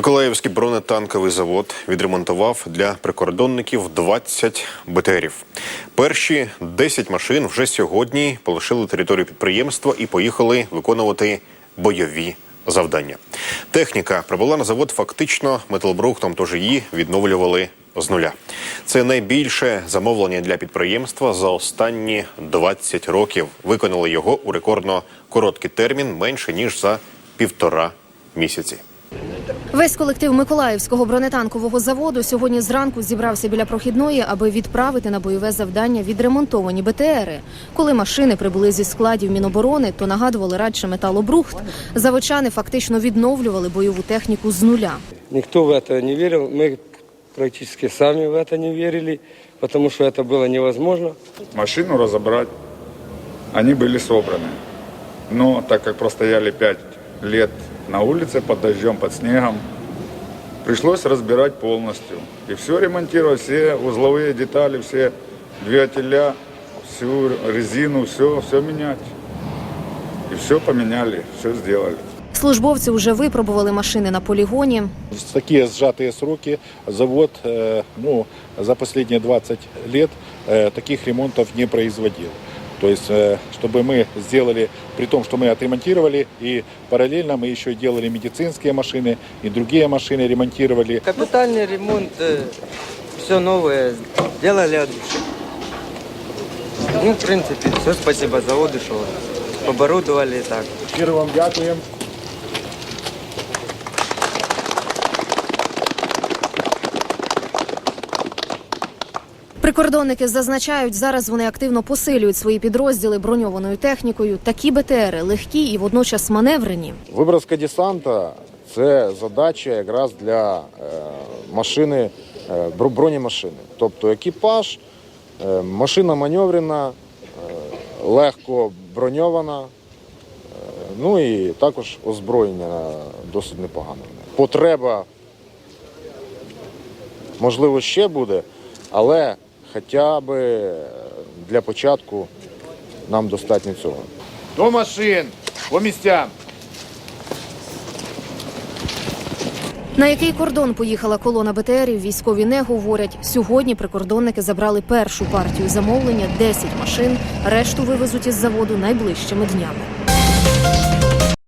Миколаївський бронетанковий завод відремонтував для прикордонників 20 БТРів. Перші 10 машин вже сьогодні полишили територію підприємства і поїхали виконувати бойові завдання. Техніка прибула на завод фактично металобрухтом, тож її відновлювали з нуля. Це найбільше замовлення для підприємства за останні 20 років. Виконали його у рекордно короткий термін менше ніж за півтора місяці. Весь колектив Миколаївського бронетанкового заводу сьогодні зранку зібрався біля прохідної, аби відправити на бойове завдання відремонтовані БТРи. Коли машини прибули зі складів Міноборони, то нагадували радше металобрухт. Заводчани фактично відновлювали бойову техніку з нуля. Никто в это не верил. Мы практически сами в это не верили, потому что это было невозможно. машину разобрать. Они были собраны. Но так как простояли пять лет на улице под дождем, под снегом, пришлось разбирать полностью. И все ремонтировать, все узловые детали, все двигателя, всю резину, все, все менять. И все поменяли, все сделали. Службовці вже випробували машини на полігоні. В такие сжатые сроки завод э, ну, за последние 20 лет э, таких ремонтов не производил. То есть, э, чтобы мы сделали, при том, что мы отремонтировали, и параллельно мы еще делали медицинские машины, и другие машины ремонтировали. Капитальный ремонт, все новое, делали от души. Ну, в принципе, все, спасибо заводу, что оборудовали так. Щиро вам дякуємо. Прикордонники зазначають, зараз вони активно посилюють свої підрозділи броньованою технікою. Такі БТРи легкі і водночас маневрені. Виброска десанта це задача якраз для е, машини, е, бронемашини. Тобто екіпаж, е, машина маневрена, легко броньована, ну і також озброєння досить непогане. Потреба, можливо, ще буде, але хоча б е, для початку нам достатньо цього. До машин, по місцям. На який кордон поїхала колона БТРів, військові не говорять. Сьогодні прикордонники забрали першу партію замовлення 10 машин. Решту вивезуть із заводу найближчими днями.